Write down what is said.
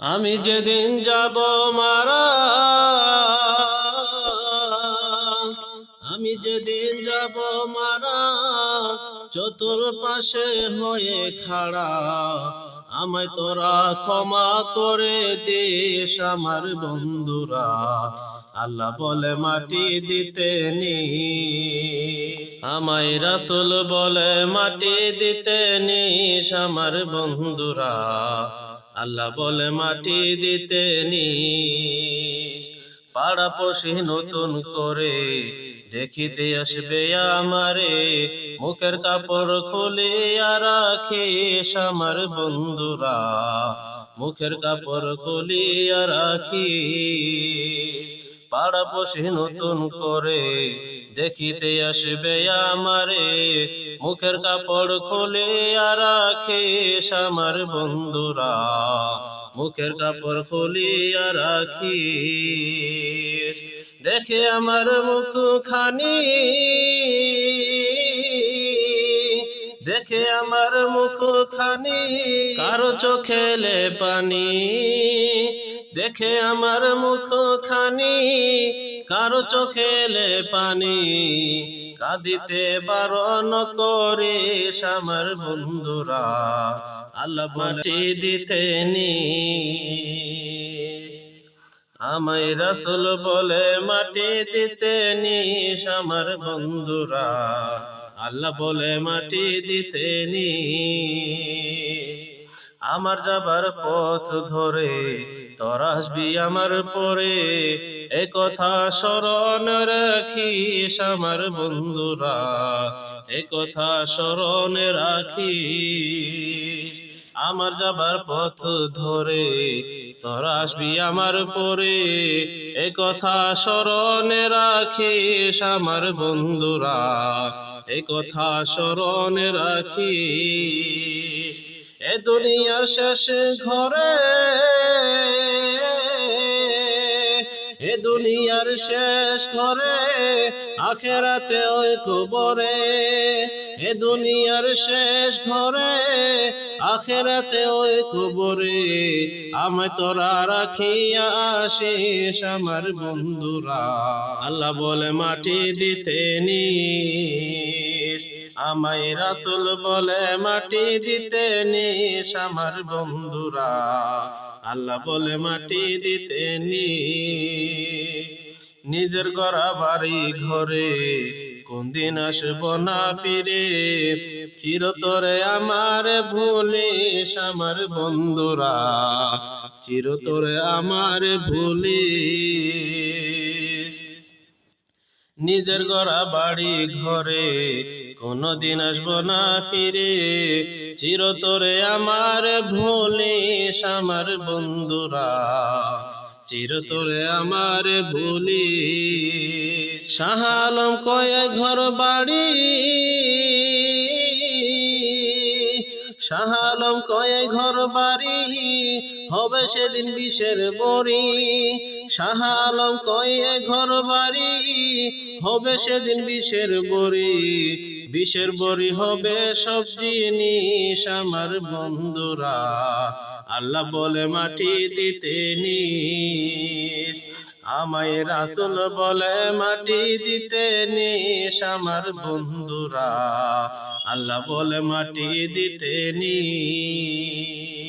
আমি যেদিন যাব মারা, আমি যেদিন যাব মারা, চতুর্পাশে হয়ে খাড়া, আমায় তোরা ক্ষমা করে দিস আমার বন্ধুরা। আল্লাহ বলে মাটি দিতে নি আমায় রাসুল বলে মাটি দিতে নিস আমার বন্ধুরা। আল্লাহ বলে, মাটি দিতে নি পাড়া পশি নতুন করে দেখিতে আসবে আমারে। মুখের কাপড় খুলিয়া রাখিস আমার বন্ধুরা, মুখের কাপড় খুলিয়া রাখিস। পাড়া পশি নতুন করে। দেখিতে আসবে আমারে, মুখের কাপড় খুলিয়া রাখিস আমার বন্ধুরা। মুখের কাপড় খুলিয়া রাখিস দেখে আমার মুখ খানি দেখে আমার মুখ খানি কারও চোখেলে পানি। দেখে আমার মুখ খানি কারও চোখেলে পানি। কাঁদিতে বারণ করিস আমার বন্ধুরা, আল্লাহ মাটি দিতে নি আমায় রাসুল বলে মাটি দিতে নিস আমার বন্ধুরা, আল্লাহ বলে মাটি দিতে নি আমার যাবার পথ ধরে তোর আসবি আমার পরে। এ কথা স্মরণ রাখিস আমার বন্ধুরা। এ কথা স্মরণ রাখিস। আমার যাবার পথ ধরে তোরা আসবি আমার পরে। এ কথা স্মরণে রাখিস আমার বন্ধুরা। এ কথা স্মরণে রাখিস। এ দুনিয়ার শেষ ঘরে, এ দুনিয়ার শেষ ঘরে, আখেরাতে ওই কবরে, এ দুনিয়ার শেষ ঘরে, আখেরাতে ওই কবরে, আমায় তোরা রাখিয়া আসিস আমার বন্ধুরা। আল্লাহ বলে, মাটি দিতে নিস আমায় রাসুল বলে মাটি দিতে নিস আমার বন্ধুরা। আল্লাহ বলে মাটি দিতে নি নিজের গড়া বাড়ি ঘরে কোন দিন আসব না ফিরে। চিরতরে আমার ভুলিস আমার বন্ধুরা। চিরতরে আমার ভুলিস। নিজের গড়া বাড়ি ঘরে কোনদিন আসব না ফিরে, চিরতরে আমার ভুলিস আমার বন্ধুরা, চিরতরে আমার ভুলি সাহালম কয়ে ঘর বাড়ি শাহালম কয়ে ঘর বাড়ি, হবে সেদিন বিষের বড়ি। শাহালম কয়ে ঘর বাড়ি, হবে সেদিন বিষের বড়ি। বিষের বড়ি হবে সব জিনিস আমার বন্ধুরা, আল্লাহ বলে মাটি দিতে নিস। আমায় রাসুল বলে মাটি দিতে নিস আমার বন্ধুরা। আল্লাহ বলে মাটি দিতে নিস